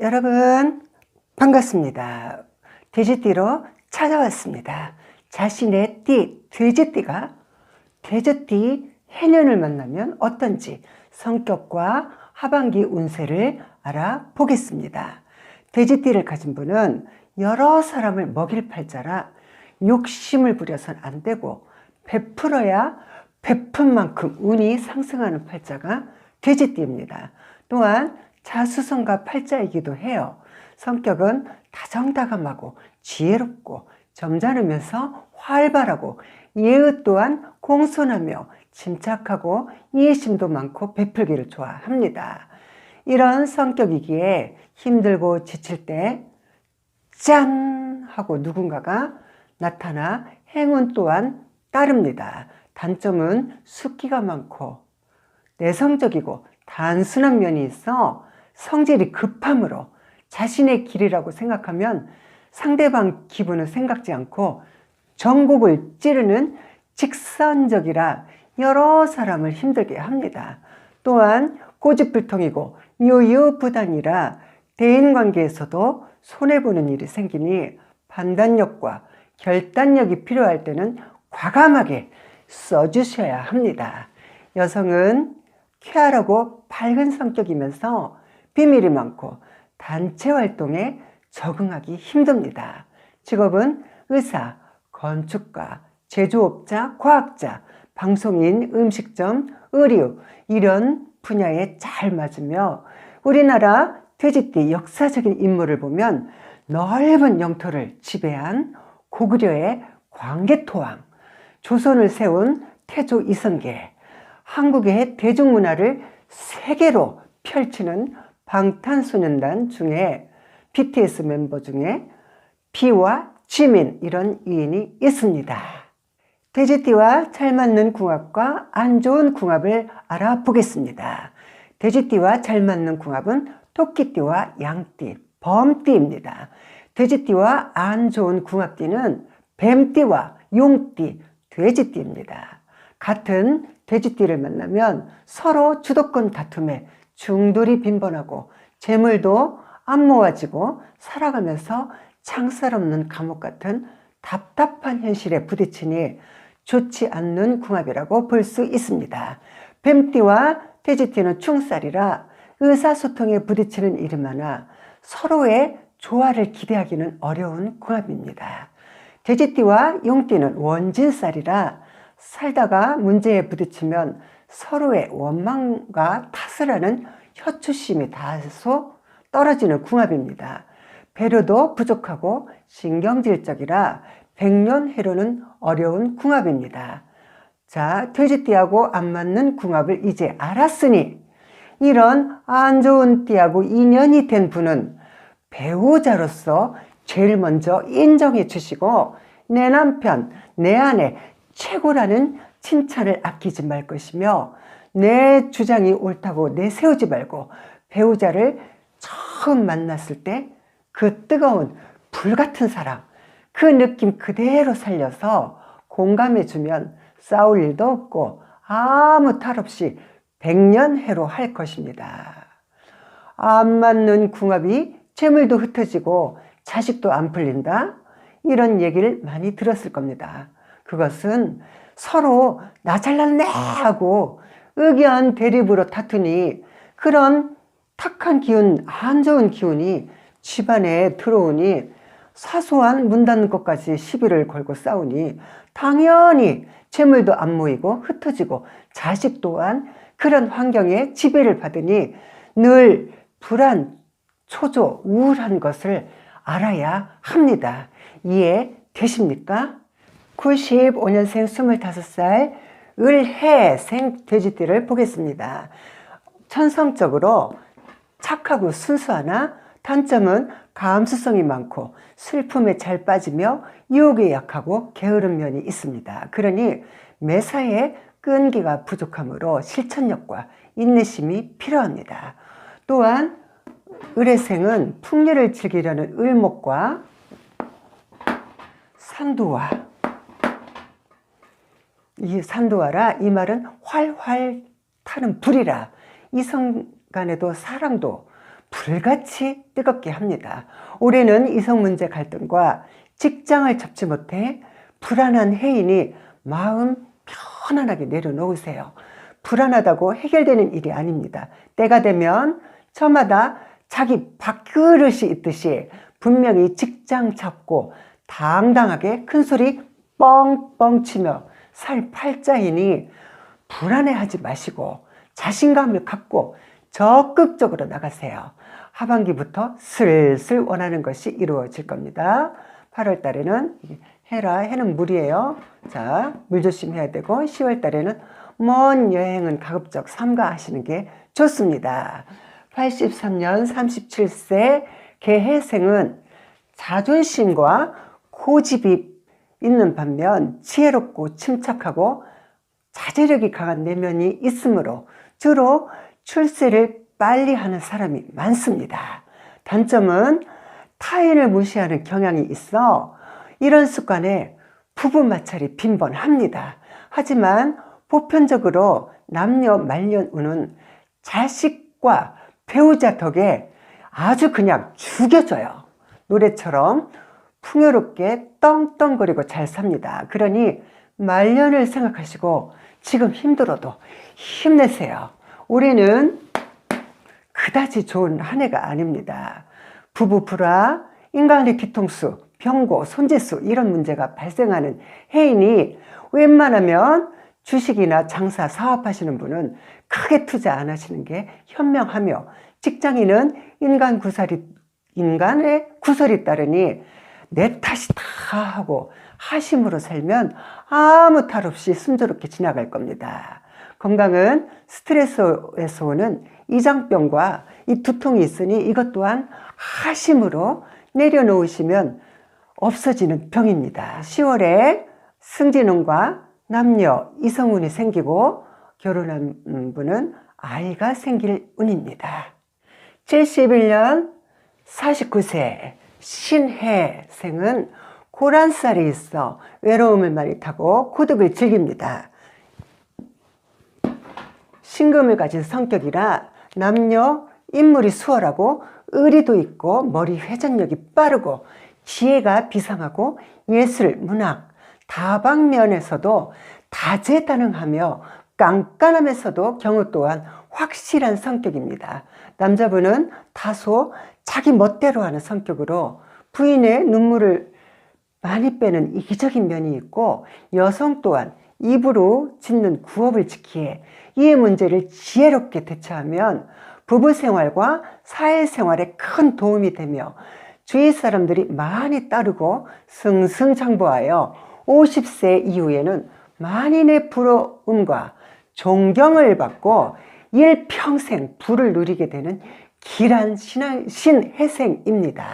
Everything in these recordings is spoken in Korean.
여러분 반갑습니다. 돼지띠로 찾아왔습니다. 자신의 띠, 돼지띠가 돼지띠 해년을 만나면 어떤지 성격과 하반기 운세를 알아보겠습니다. 돼지띠를 가진 분은 여러 사람을 먹일 팔자라 욕심을 부려선 안 되고 베풀어야 베푼 만큼 운이 상승하는 팔자가 돼지띠입니다. 또한 자수성가 팔자이기도 해요. 성격은 다정다감하고 지혜롭고 점잖으면서 활발하고 예의 또한 공손하며 침착하고 이해심도 많고 베풀기를 좋아합니다. 이런 성격이기에 힘들고 지칠 때 짠! 하고 누군가가 나타나 행운 또한 따릅니다. 단점은 숫기가 많고 내성적이고 단순한 면이 있어 성질이 급함으로 자신의 길이라고 생각하면 상대방 기분을 생각지 않고 전곡을 찌르는 직선적이라 여러 사람을 힘들게 합니다. 또한 고집불통이고 요요부단이라 대인관계에서도 손해보는 일이 생기니 판단력과 결단력이 필요할 때는 과감하게 써주셔야 합니다. 여성은 쾌활하고 밝은 성격이면서 비밀이 많고 단체 활동에 적응하기 힘듭니다. 직업은 의사, 건축가, 제조업자, 과학자, 방송인, 음식점, 의류 이런 분야에 잘 맞으며 우리나라 돼지띠 역사적인 인물을 보면 넓은 영토를 지배한 고구려의 광개토왕, 조선을 세운 태조 이성계, 한국의 대중문화를 세계로 펼치는 방탄소년단 중에 BTS 멤버 중에 비와 지민 이런 위인이 있습니다. 돼지띠와 잘 맞는 궁합과 안 좋은 궁합을 알아보겠습니다. 돼지띠와 잘 맞는 궁합은 토끼띠와 양띠, 범띠입니다. 돼지띠와 안 좋은 궁합띠는 뱀띠와 용띠, 돼지띠입니다. 같은 돼지띠를 만나면 서로 주도권 다툼에 중돌이 빈번하고 재물도 안 모아지고 살아가면서 창살 없는 감옥 같은 답답한 현실에 부딪히니 좋지 않는 궁합이라고 볼 수 있습니다. 뱀띠와 돼지띠는 충살이라 의사소통에 부딪히는 일이 많아 서로의 조화를 기대하기는 어려운 궁합입니다. 돼지띠와 용띠는 원진살이라 살다가 문제에 부딪히면 서로의 원망과 탓을 하는 혀추심이 다소 떨어지는 궁합입니다. 배려도 부족하고 신경질적이라 백년해로는 어려운 궁합입니다. 자, 돼지띠하고 안 맞는 궁합을 이제 알았으니 이런 안 좋은 띠하고 인연이 된 분은 배우자로서 제일 먼저 인정해 주시고 내 남편, 내 아내 최고라는 칭찬을 아끼지 말 것이며 내 주장이 옳다고 내세우지 말고 배우자를 처음 만났을 때 그 뜨거운 불 같은 사랑, 그 느낌 그대로 살려서 공감해 주면 싸울 일도 없고 아무 탈 없이 백년해로 할 것입니다. 안 맞는 궁합이 재물도 흩어지고 자식도 안 풀린다? 이런 얘기를 많이 들었을 겁니다. 그것은 서로 나 잘났네 하고 의견 대립으로 다투니 그런 탁한 기운, 안 좋은 기운이 집안에 들어오니 사소한 문 닫는 것까지 시비를 걸고 싸우니 당연히 재물도 안 모이고 흩어지고 자식 또한 그런 환경에 지배를 받으니 늘 불안, 초조, 우울한 것을 알아야 합니다. 이해 되십니까? 95년생 25살 을해생 돼지띠를 보겠습니다. 천성적으로 착하고 순수하나 단점은 감수성이 많고 슬픔에 잘 빠지며 유혹에 약하고 게으른 면이 있습니다. 그러니 매사에 끈기가 부족하므로 실천력과 인내심이 필요합니다. 또한 을의생은 풍류를 즐기려는 을목과 산도와 이 산도와라 이 말은 활활 타는 불이라 이성 간에도 사랑도 불같이 뜨겁게 합니다. 올해는 이성 문제 갈등과 직장을 접지 못해 불안한 해인이 마음 편안하게 내려놓으세요. 불안하다고 해결되는 일이 아닙니다. 때가 되면 저마다 자기 밥그릇이 있듯이 분명히 직장 잡고 당당하게 큰 소리 뻥뻥 치며 살 팔자이니 불안해하지 마시고 자신감을 갖고 적극적으로 나가세요. 하반기부터 슬슬 원하는 것이 이루어질 겁니다. 8월 달에는 해라, 해는 물이에요. 자, 물 조심해야 되고 10월 달에는 먼 여행은 가급적 삼가하시는 게 좋습니다. 83년 37세 개해생은 자존심과 고집이 있는 반면 지혜롭고 침착하고 자제력이 강한 내면이 있으므로 주로 출세를 빨리 하는 사람이 많습니다. 단점은 타인을 무시하는 경향이 있어 이런 습관에 부부 마찰이 빈번합니다. 하지만 보편적으로 남녀 말년운은 자식과 배우자 덕에 아주 그냥 죽여줘요. 노래처럼 풍요롭게 떵떵거리고 잘 삽니다. 그러니 말년을 생각하시고 지금 힘들어도 힘내세요. 올해는 그다지 좋은 한 해가 아닙니다. 부부 불화, 인간의 뒤통수, 병고, 손재수 이런 문제가 발생하는 해이니 웬만하면 주식이나 장사, 사업하시는 분은 크게 투자 안 하시는 게 현명하며 직장인은 인간 구설이, 인간의 구설이 따르니 내 탓이 다 하고 하심으로 살면 아무 탈 없이 순조롭게 지나갈 겁니다. 건강은 스트레스에서 오는 이장병과 이 두통이 있으니 이것 또한 하심으로 내려놓으시면 없어지는 병입니다. 10월에 승진운과 남녀 이성운이 생기고 결혼한 분은 아이가 생길 운입니다. 71년 49세 신해생은 고란살이 있어 외로움을 많이 타고 고독을 즐깁니다. 신금을 가진 성격이라 남녀 인물이 수월하고 의리도 있고 머리 회전력이 빠르고 지혜가 비상하고 예술, 문학, 다방면에서도 다재다능하며 깐깐함에서도 경우 또한 확실한 성격입니다. 남자분은 다소 자기 멋대로 하는 성격으로 부인의 눈물을 많이 빼는 이기적인 면이 있고 여성 또한 입으로 짓는 구업을 지키에 이 문제를 지혜롭게 대처하면 부부 생활과 사회 생활에 큰 도움이 되며 주위 사람들이 많이 따르고 승승장구하여 50세 이후에는 만인의 부러움과 존경을 받고 일평생 부를 누리게 되는 길한 신혜생입니다.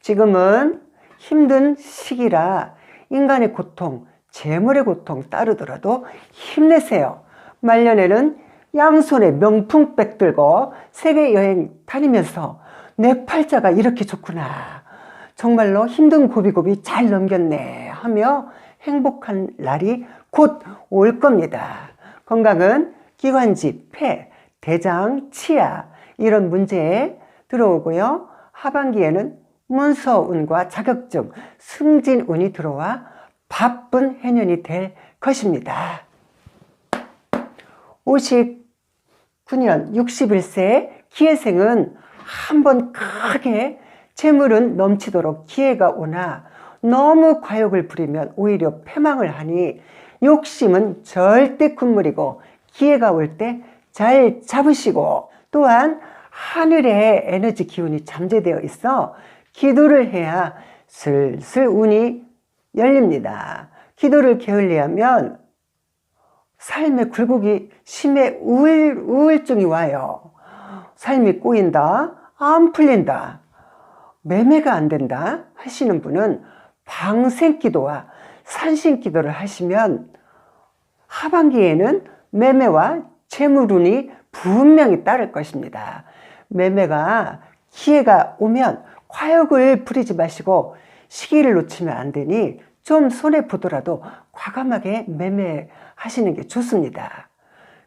지금은 힘든 시기라 인간의 고통, 재물의 고통 따르더라도 힘내세요. 말년에는 양손에 명품백 들고 세계 여행 다니면서 내 팔자가 이렇게 좋구나. 정말로 힘든 고비고비 잘 넘겼네 하며 행복한 날이 곧 올 겁니다. 건강은 기관지, 폐, 대장, 치아 이런 문제에 들어오고요. 하반기에는 문서운과 자격증, 승진운이 들어와 바쁜 해년이 될 것입니다. 59년 61세 기회생은 한번 크게 재물은 넘치도록 기회가 오나 너무 과욕을 부리면 오히려 패망을 하니 욕심은 절대 군물이고 기회가 올 때 잘 잡으시고 또한 하늘의 에너지 기운이 잠재되어 있어 기도를 해야 슬슬 운이 열립니다. 기도를 게을리하면 삶의 굴곡이 심해 우울, 우울증이 와요. 삶이 꼬인다, 안 풀린다, 매매가 안 된다 하시는 분은 방생기도와 산신 기도를 하시면 하반기에는 매매와 재물운이 분명히 따를 것입니다. 매매가 기회가 오면 과욕을 부리지 마시고 시기를 놓치면 안 되니 좀 손해 보더라도 과감하게 매매하시는 게 좋습니다.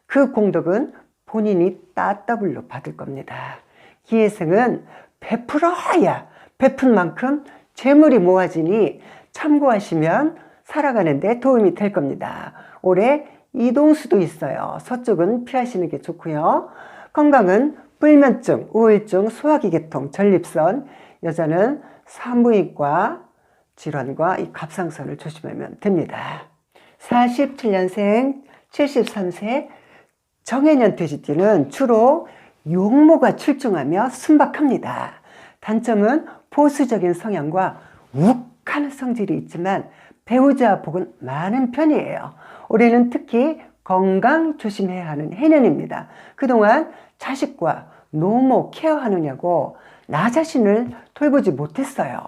그 공덕은 본인이 따따블로 받을 겁니다. 기회생은 베풀어야 베푼 만큼 재물이 모아지니 참고하시면 살아가는데 도움이 될 겁니다. 올해 이동수도 있어요. 서쪽은 피하시는 게 좋고요. 건강은 불면증, 우울증, 소화기 계통, 전립선, 여자는 산부인과 질환과 이 갑상선을 조심하면 됩니다. 47년생 73세 정해년 돼지띠는 주로 용모가 출중하며 순박합니다. 단점은 보수적인 성향과 욱하는 성질이 있지만 배우자 복은 많은 편이에요. 올해는 특히 건강 조심해야 하는 해년입니다. 그동안 자식과 노모 케어하느냐고 나 자신을 돌보지 못했어요.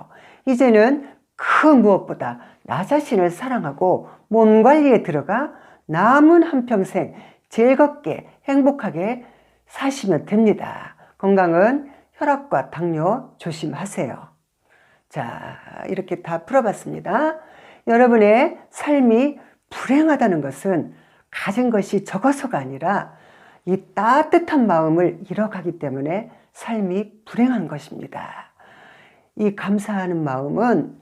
이제는 그 무엇보다 나 자신을 사랑하고 몸 관리에 들어가 남은 한평생 즐겁게 행복하게 사시면 됩니다. 건강은 혈압과 당뇨 조심하세요. 자, 이렇게 다 풀어봤습니다. 여러분의 삶이 불행하다는 것은 가진 것이 적어서가 아니라 이 따뜻한 마음을 잃어가기 때문에 삶이 불행한 것입니다. 이 감사하는 마음은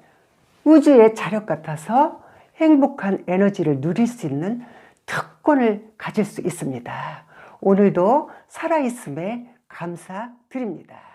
우주의 자력 같아서 행복한 에너지를 누릴 수 있는 특권을 가질 수 있습니다. 오늘도 살아있음에 감사드립니다.